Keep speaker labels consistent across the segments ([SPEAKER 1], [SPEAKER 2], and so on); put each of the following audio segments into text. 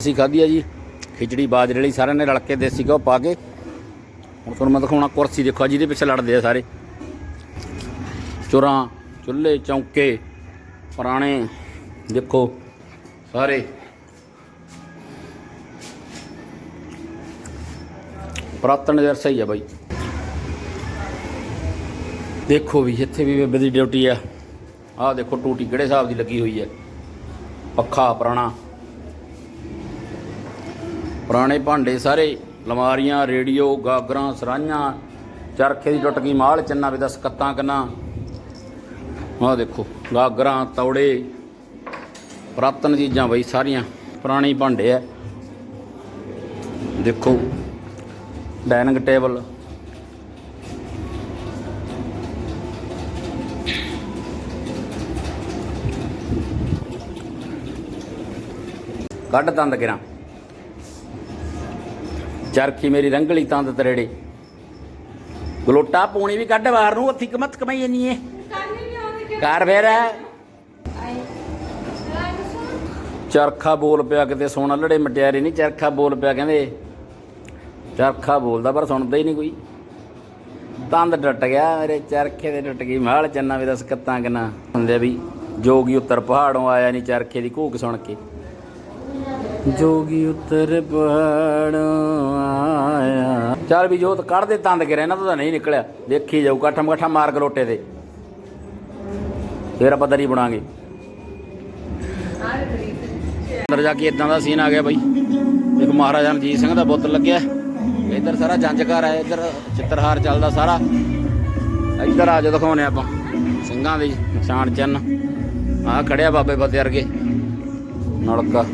[SPEAKER 1] ਅਸੀਂ ਖਾਧੀ ਆ ਜੀ, ਖਿਚੜੀ, ਬਾਜਰੇ ਵਾਲੀ ਸਾਰਿਆਂ ਨੇ ਰਲ ਕੇ ਦੇਸੀ ਘਿਓ ਪਾ ਕੇ। ਹੁਣ ਤੁਹਾਨੂੰ ਮੈਂ ਦਿਖਾਉਣਾ ਕੁਰਸੀ ਦੇਖੋ ਜਿਹਦੇ ਪਿੱਛੇ ਲੜਦੇ ਆ ਸਾਰੇ। ਚੁਰਾਂ, ਚੁੱਲ੍ਹੇ, ਚੌਂਕੇ, ਪੁਰਾਣੇ, ਦੇਖੋ, ਸਾਰੇ। ਪ੍ਰਾਤਨ ਜਰਸਾ ਹੀ ਆ ਬਾਈ। ਦੇਖੋ ਵੀ ਇੱਥੇ ਵੀ ਬੇਬੇ ਦੀ ਡਿਊਟੀ ਆ। ਆਹ ਦੇਖੋ ਟੂਟੀ ਕਿਹੜੇ ਹਿਸਾਬ ਦੀ ਲੱਗੀ ਹੋਈ ਹੈ ਪੱਖਾ ਪੁਰਾਣਾ। ਪੁਰਾਣੇ ਭਾਂਡੇ ਸਾਰੇ ਲਮਾਰੀਆਂ ਰੇਡੀਓ, ਗਾਗਰਾਂ ਸਰਾਈਆਂ ਚਰਖੇ ਦੀ ਟੁੱਟ ਗਈ ਮਾਲ ਚੰਨਾ ਵੀ ਦਸ ਕੱਤਾਂ ਕਿੰਨਾ। ਆਹ ਦੇਖੋ, ਗਾਗਰਾਂ, ਤੌੜੇ, ਪੁਰਾਤਨ ਚੀਜ਼ਾਂ ਬਈ ਸਾਰੀਆਂ, ਪੁਰਾਣੇ ਭਾਂਡੇ ਆ ਦੇਖੋ ਡਾਈਨਿੰਗ ਟੇਬਲ। ਕੱਢ ਦੰਦ ਗਿਰਾਂ ਚਰਖੀ ਮੇਰੀ ਰੰਗਲੀ ਤੰਦ ਤਰੇੜੇ। ਗਲੋਟਾ ਪੂਣੀ ਵੀ ਕੱਢ ਬਾਹਰ ਨੂੰ, ਉੱਥੀ ਕਮਤ ਕਮਾਈ ਜਾਨੀ ਏ। ਕਰ ਫੇਰ ਚਰਖਾ ਬੋਲ ਪਿਆ ਕਿਤੇ ਸੋਨਾ ਲੜੇ ਮਟਿਆਰੇ ਨਹੀਂ, ਚਰਖਾ ਬੋਲ ਪਿਆ ਕਹਿੰਦੇ। ਚਰਖਾ ਬੋਲਦਾ ਪਰ ਸੁਣਦਾ ਹੀ ਨਹੀਂ ਕੋਈ। ਤੰਦ ਟੁੱਟ ਗਿਆ, ਮੇਰੇ ਚਰਖੇ ਦੇ ਟੁੱਟ ਗਈ। ਮਾਲ ਚੰਨਾ ਵੀ ਦਸ ਕੱਤਾਂ ਕਿਨਾ। ਹੁੰਦੇ ਵੀ ਜੋਗੀ ਉੱਤਰ ਪਹਾੜੋਂ ਆਇਆ ਨਹੀਂ ਚਰਖੇ ਦੀ ਘੂਕ ਸੁਣ ਕੇ। ਜੋਗੀ ਉਤਰ ਪਹਾੜੋਂ ਆਇਆ। ਚੱਲ ਵੀ ਜੋਤ ਕੱਢ ਦੇ ਤੰਦ ਕੇ ਇਹਨਾਂ ਤੋਂ ਤਾਂ ਨਹੀਂ ਨਿਕਲਿਆ। ਦੇਖੀ ਜਾਊ ਕਾਠਮ ਕਾਠਾ ਮਾਰ ਗਲੋਟੇ ਤੇ। ਫੇਰ ਆਪਾਂ ਦਰੀ ਬਣਾਂਗੇ। ਅੰਦਰ ਜਾ ਕੇ ਇਦਾਂ ਦਾ ਸੀਨ ਆ ਗਿਆ ਬਾਈ। ਇੱਕ ਮਹਾਰਾਜਾ ਰਣਜੀਤ ਸਿੰਘ ਦਾ ਬੁੱਤ ਲੱਗਿਆ। ਇੱਧਰ ਸਾਰਾ ਜੰਜ ਘਰ ਹੈ ਇੱਧਰ ਚਿੱਤਰਹਾਰ ਚੱਲਦਾ ਸਾਰਾ। ਇੱਧਰ ਆ ਜਾ ਦਿਖਾਉਨੇ ਆਪਾਂ। ਸਿੰਘਾਂ ਦੇ ਨਿਸ਼ਾਨ ਚੰਨ ਆਹ ਖੜਿਆ ਬਾਬੇ ਫਤਿਹ ਵਰਗੇ। ਨਲਕਾ।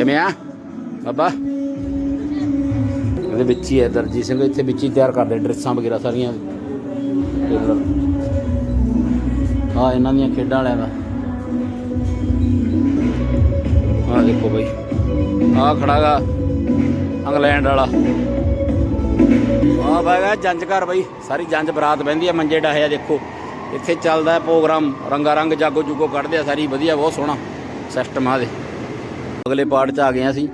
[SPEAKER 1] ਕਿਵੇਂ ਆ? ਬਾਬਾ? ਇਹਦੇ ਵਿੱਚ ਹੀ ਹੈ ਦਰਜੀ ਸਿੰਘ, ਇੱਥੇ ਵਿੱਚ ਹੀ ਤਿਆਰ ਕਰਦੇ ਡਰੈਸਾਂ ਵਗੈਰਾ ਸਾਰੀਆਂ। ਆ ਇਹਨਾਂ ਦੀਆਂ ਖੇਡਾਂ ਵਾਲਿਆਂ ਦਾ। ਆ ਦੇਖੋ ਬਈ। ਆ ਖੜਾਗਾ ਇੰਗਲੈਂਡ ਵਾਲਾ। ਆ ਬਾਗਾ ਜੰਜ ਘਰ ਬਈ। ਸਾਰੀ ਜੰਜ ਬਰਾਤ ਬਹਿੰਦੀ ਆ, ਮੰਜੇ ਡਾਹਿਆ ਦੇਖੋ। ਇੱਥੇ ਚੱਲਦਾ ਹੈ ਪ੍ਰੋਗਰਾਮ ਰੰਗਾ ਰੰਗ ਜਾਗੋ ਜੁਗੋ ਕੱਢਦੇ ਆ, ਸਾਰੀ ਵਧੀਆ, ਬਹੁਤ ਸੋਹਣਾ ਸਿਸਟਮ ਆ ਦੇ। ਅਗਲੇ ਪਾਰਟ 'ਚ ਆ ਗਏ ਆ ਅਸੀਂ।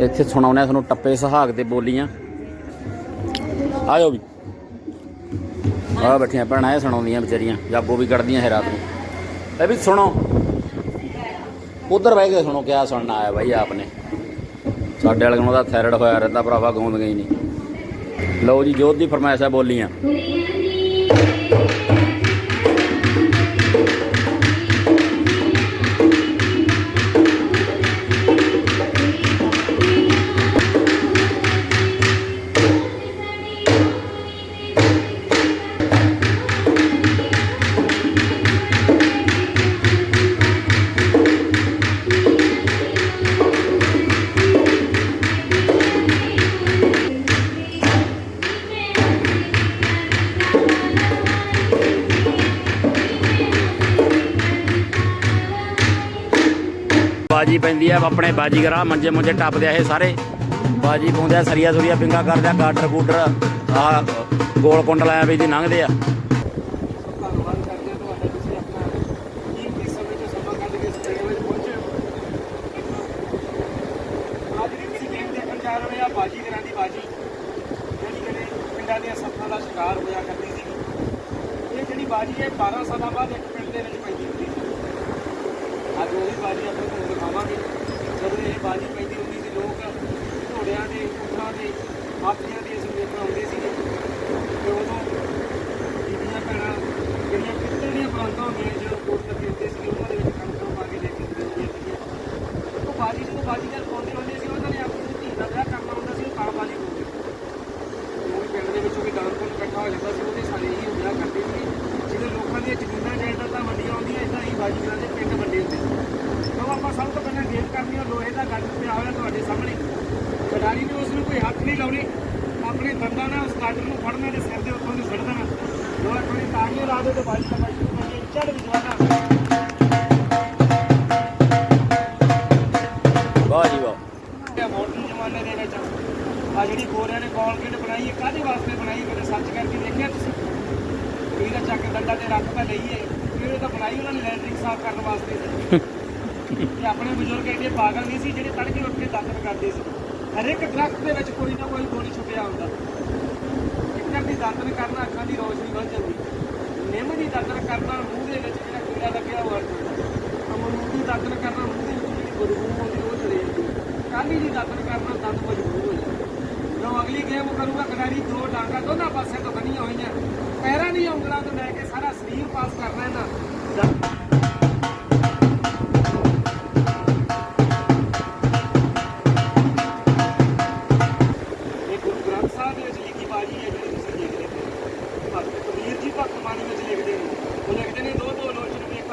[SPEAKER 1] ਇੱਥੇ ਸੁਣਾਉਣੇ ਆ ਤੁਹਾਨੂੰ ਟੱਪੇ ਸੁਹਾਗ ਤੇ ਬੋਲੀਆਂ। ਆਇਓ ਵੀ। ਆ ਬੈਠੀਆਂ ਭੈਣਾਂ, ਇਹ ਸੁਣਾਉਂਦੀਆਂ ਵਿਚਾਰੀਆਂ, ਜਾਗੋ ਵੀ ਕੱਢਦੀਆਂ ਹੈ ਰਾਤ ਨੂੰ। ਇਹ ਵੀ ਸੁਣੋ। ਉਧਰ ਬਹਿ ਕੇ ਸੁਣੋ ਕਿਆ ਸੁਣਨਾ ਆਇਆ ਬਾਈ ਆਪਨੇ ਸਾਡੇ ਵਾਲੇ ਨੂੰ ਦਾ ਥਾਇਰਾਇਡ ਹੋਇਆ ਰਹਿੰਦਾ, ਭਰਾਵਾ ਗਾਉਂਦ ਗਈ ਨਹੀਂ। ਲਓ ਜੀ, ਜੋਤ ਦੀ ਫਰਮਾਇਸ਼ ਹੈ ਬੋਲੀਆਂ। ਬਾਜੀ ਪੈਂਦੀ ਆ, ਆਪਣੇ ਬਾਜੀਗਰਾ ਮੰਜੇ ਮੁੰਜੇ ਟੱਪਦੇ ਆ ਇਹ ਸਾਰੇ। ਬਾਜੀ ਪਾਉਂਦੇ ਆ, ਸਰੀਆ ਸੁਰੀਆ ਪਿੰਗਾ ਕਰਦੇ ਆ ਕਾਟਰ ਕੂਟਰ ਆ ਗੋਲ ਕੁੰਡ ਲਾਇਆ ਵੀ ਦੀ ਲੰਘਦੇ ਆ।
[SPEAKER 2] ਬਾਜੀ ਕਰਾਂ ਦੀ ਬਾਜੀ ਜਿਹੜੀ ਕਦੇ ਪਿੰਡਾਂ ਦੀਆਂ ਸੱਥਾਂ ਦਾ ਸ਼ਿਕਾਰ ਹੋਇਆ ਕਰਦੀ ਸੀ ਇਹ ਜਿਹੜੀ ਬਾਜੀ ਹੈ 12 ਸਾਲਾਂ ਬਾਅਦ ਇੱਕ ਪਿੰਡ ਦੇ ਵਿੱਚ ਪੈਂਦੀ ਅੱਜ ਉਹੀ ਬਾਜੀ ਆਪਾਂ ਤੁਹਾਨੂੰ ਦਿਖਾਵਾਂਗੇ। ਜਦੋਂ ਇਹ ਬਾਜੀ ਪੈਂਦੀ ਹੁੰਦੀ ਸੀ, ਲੋਕ ਘੋੜਿਆਂ ਦੇ ਊਠਾਂ ਦੇ, ਹਾਥੀਆਂ ਦੀ ਅਸੀਂ ਬਣਾਉਂਦੇ ਆਉਂਦੇ ਸੀਗੇ। ਤੇ ਉਦੋਂ ਜਿਹੜੀਆਂ ਭੈਣਾਂ ਜਿਹੜੀਆਂ ਪਿੱਤਲ ਦੀਆਂ ਬਰਾਂਤਾਂ ਹੁੰਦੀਆਂ ਜਦੋਂ ਕੋਟ ਤੇ ਹੁੰਦੇ ਸੀ ਉਹਨਾਂ ਦੇ ਵਿੱਚ ਕਣਕਾਂ ਪਾ ਕੇ ਲੈ ਕੇ ਜਾਂਦੀਆਂ ਸੀਗੀਆਂ ਉਹ ਬਾਜੀ ਜਦੋਂ ਬਾਜ਼ੀ ਨਾਲ ਪਾਉਂਦੇ ਹੁੰਦੇ ਸੀ, ਉਹਨਾਂ ਨੇ ਆਪਣੀ ਧੀ ਦਾ ਵਿਆਹ ਕਰਨਾ ਹੁੰਦਾ ਸੀ, ਉਹ ਕਾਲ ਬਾਜੀ ਪਾਉਂਦੇ ਉਹ ਪਿੰਡ ਦੇ ਵਿੱਚੋਂ ਵੀ ਦਾਨ ਕੋਲ ਇਕੱਠਾ ਹੋ ਜਾਂਦਾ ਸੀ, ਉਹਦੇ ਸਾਰੇ ਹੀ ਵਿਆਹ ਕਰਦੇ ਸੀ ਜਦੋਂ ਲੋਕਾਂ ਦੀਆਂ ਜ਼ਮੀਨਾਂ ਜਾਇਦਾਦਾਂ ਵੰਡੀਆਂ ਹੁੰਦੀਆਂ ਇਦਾਂ ਹੀ ਬਾਜੀਗਰਾਂ ਦੇ ਪਿੰਡ ਵੰਡੇ ਹੁੰਦੇ ਸੀ ਤਾਂ ਆਪਾਂ ਸਭ ਤੋਂ ਪਹਿਲਾਂ ਗੇਮ ਕਰਨੀ ਹੈ ਲੋਹੇ ਦਾ ਗੱਡ ਪਿਆ ਹੋਇਆ ਤੁਹਾਡੇ ਸਾਹਮਣੇ। ਖਿਡਾਰੀ ਨੇ ਉਸ ਨੂੰ ਕੋਈ ਹੱਥ ਨਹੀਂ ਲਾਉਣੇ। ਆਪਣੇ ਦੰਦਾਂ ਨਾਲ ਉਸ ਗੱਡ ਨੂੰ ਫੜਨਾ ਤੇ ਸਿਰ ਦੇ ਉੱਤੋਂ ਦੀ ਸੁੱਟ ਦੇਣਾ। ਲੋਹਾ ਕੋਈ ਤਾਂਗੇ ਲਾ ਦੇ ਤੇ ਬਾਜੀ ਦੇ ਚੜ ਵਿਜਵਾਨਾ
[SPEAKER 1] ਵਾਹ ਜੀ ਵਾਹ।
[SPEAKER 2] ਇਹ ਮਾਡਰਨ ਜ਼ਮਾਨੇ ਦੇ ਵਿੱਚ ਆ ਜਿਹੜੀ ਗੋਰਿਆਂ ਨੇ ਕੋਲਗੇਟ ਬਣਾਈ ਹੈ ਕਾਹਦੇ ਵਾਸਤੇ ਬਣਾਈ ਹੈ? ਕਦੇ ਸੱਚ ਕਰਕੇ ਦੇਖਿਆ ਤੁਸੀਂ? ਇਹਦਾ ਚੱਕ ਡੰਡਾ ਤੇ ਰੱਖ ਤਾਂ ਲਈਏ। ਇਹ ਤਾਂ ਬਣਾਈ ਉਹਨਾਂ ਨੇ ਲੈਟਰਿੰਗ ਸਾਫ਼ ਕਰਨ ਵਾਸਤੇ। ਤੇ ਆਪਣੇ ਬਜ਼ੁਰਗ ਐਡੇ ਪਾਗਲ ਨਹੀਂ ਸੀ ਜਿਹੜੇ ਤੜਕੇ ਉੱਠ ਕੇ ਦਾਤਨ ਕਰਦੇ ਸੀ। ਹਰ ਇੱਕ ਦਰਖਤ ਦੇ ਵਿੱਚ ਕੋਈ ਨਾ ਕੋਈ ਗੋਲੀ ਛੁਪਿਆ ਹੁੰਦਾ। ਇੱਕ ਦੀ ਦਾਤਨ ਕਰਨਾ ਅੱਖਾਂ ਦੀ ਰੋਸ਼ਨੀ ਵੱਧ ਜਾਂਦੀ। ਨਿੰਮ ਦੀ ਦਾਤਨ ਕਰਨਾ ਮੂੰਹ ਦੇ ਵਿੱਚ ਜਿਹੜਾ ਕੀੜਾ ਲੱਗਿਆ ਉਹ ਹਟ ਜਾਂਦਾ। ਅਮਰੂਦ ਦੀ ਦਾਤਨ ਕਰਨਾ ਮੂੰਹ ਦੇ ਵਿੱਚ ਜਿਹੜੀ ਬਦਬੂ ਆਉਂਦੀ ਉਹ ਚਲੇ ਜਾਂਦੀ। ਕਾਲੀ ਦੀ ਦਾਤਨ ਕਰਨਾ ਦੰਦ ਮਜ਼ਬੂਤ ਹੋ ਜਾਂਦੇ। ਜਦੋਂ ਅਗਲੀ ਗੇਮ ਕਰੂਗਾ, ਖਿਡਾਰੀ ਦੋ ਡਾਂਗਾ ਦੋਨਾਂ ਪਾਸੇ ਤੋਂ ਬੰਨੀਆਂ ਹੋਈਆਂ। ਪੈਰਾਂ ਦੀ ਉਂਗਲਾਂ ਤੋਂ ਲੈ ਕੇ ਸਾਰਾ ਸਰੀਰ ਪਾਸ ਕਰਨਾ ਇਹਨਾਂ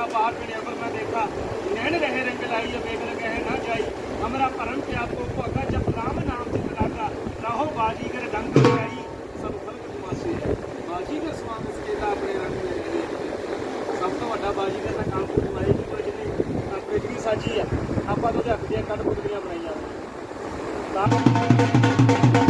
[SPEAKER 2] ਲੋਚਨ ਵੇਖਾ ਬਾਹਰ ਪਿੰਡ ਅਮਰ ਮੈਂ ਦੇਖਾ ਨੈਣ ਰਹੇ ਰੰਗ ਲਾਈ ਵੇਖ ਲਗਹਿ ਨਾ ਜਾਈ। ਹਮਰਾ ਪਰਮ ਤੇ ਆਪਕੋ ਭੋਗਾ ਜਪ ਰਾਮ ਨਾਮ ਤੇ ਲਾਗਾ ਰਾਹੋ ਬਾਜੀ ਕਰ ਡੰਗ ਲਾਈ ਸਭ ਖਲਕ ਤਮਾਸ਼ੇ ਹੈ। ਬਾਜੀ ਦੇ ਸਵਾਦ ਸਕੇ ਆਪਣੇ ਰੰਗ ਲੈ ਸਭ ਤੋਂ ਵੱਡਾ ਬਾਜੀ ਦਾ ਤਾਂ ਕੰਮ ਕਮਾਈ ਦੀ ਕੋਈ ਜਿਹਨੇ ਆਪਣੇ ਜਿਹੜੀ ਸਾਜੀ ਆ। ਆਪਾਂ ਤੋਂ ਹੱਥ ਦੀਆਂ ਕੱਢ ਪੁੱਤਰੀਆਂ ਬਣਾਈਆਂ ਤਾਂ